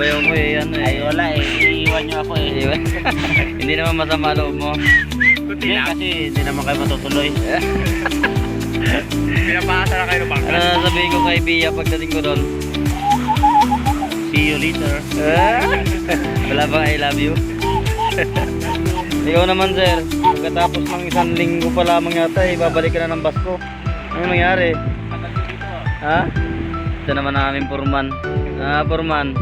mo eh, ano eh. Ay, wala eh. Iiwan nyo ako eh. Iwan. Hindi naman masama loob mo. Hindi kasi hindi naman kayo matutuloy. Pinapasa na kayo ng Ano bangka. sasabihin ko kay Bia pagdating ko doon? See you later. Wala bang I love you? Ikaw naman sir, pagkatapos ng isang linggo pa lamang yata eh, babalik ka na ng Basko. Ano nangyari? Ha? Ito naman ang aming purman. Ah, purman.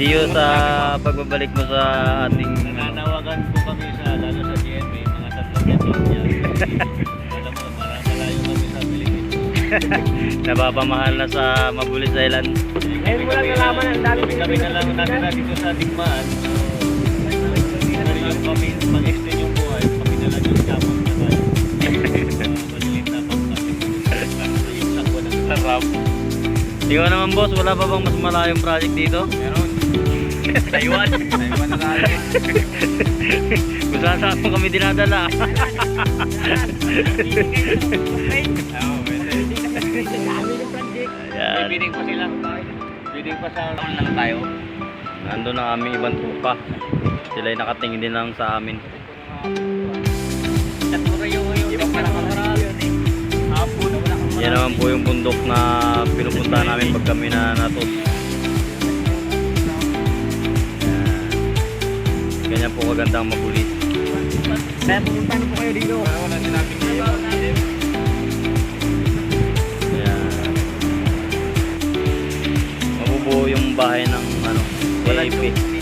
See you sa pagbabalik mo sa ating... Nananawagan po kami sa, lalo sa GMA, mga tatlong yan. Alam mo, marami malayo kami sa Pilipinas. Napapamahal na sa Mabulis Island. Ngayon mo lang nalaman ang dami Kami kami na lang natira dito sa Digmaan. Yung kami, mag-extend yung buhay, kami na lang yung kapon na tayo. Malilit na pagkasin. Yung sakwa ng Sarap. Naman boss, wala pa bang mas malayong project dito? Meron. Taiwan. Taiwan na tayo. Kung saan saan kami dinadala. Ayan. Bidding pa sila. Bidding pa sa taon lang tayo. Nandun ang aming ibang trupa. Sila'y nakatingin din lang sa amin. Na na Yan naman po yung bundok na pinupunta namin pag kami na natos. Ganyan po kagandang mabulis. Kaya pumunta na po kayo dito. Para wala sinabing kayo. Ayan. Mabubuo yung bahay ng ano, Wala AIP.